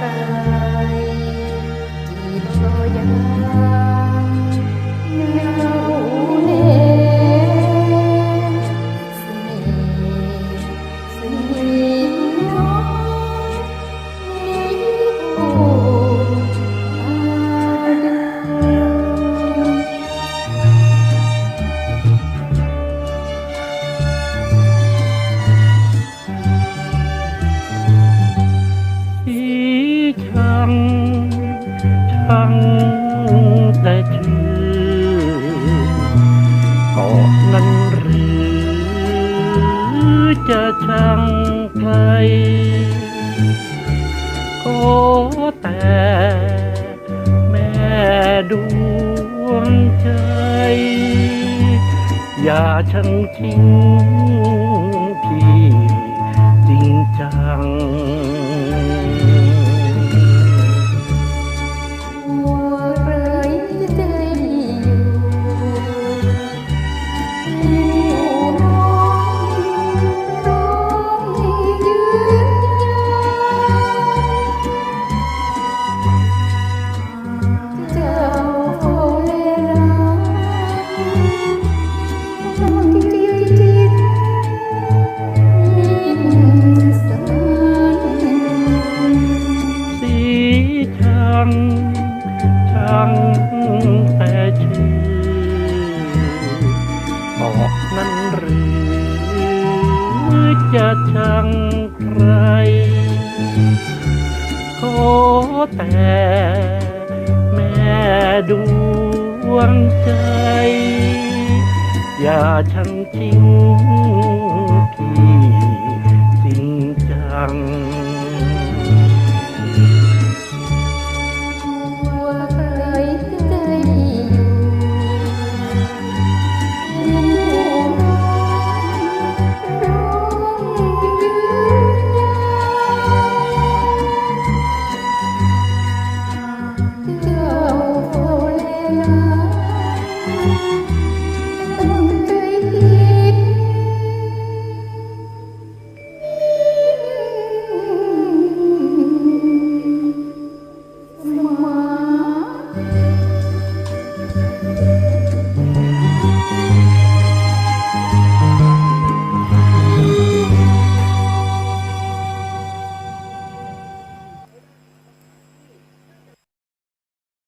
ตั ช่างแต่ชื่อก็นั้นหรือจะช่างใครก็แต่แม่ดวงใจ อย่าช่างทิ้ง ช่างช่างแต่ชื่อบอกนั้นหรือจะช่างใคร ขอแต่แม่ดวงใจ อย่าช่างทิ้ง Bye.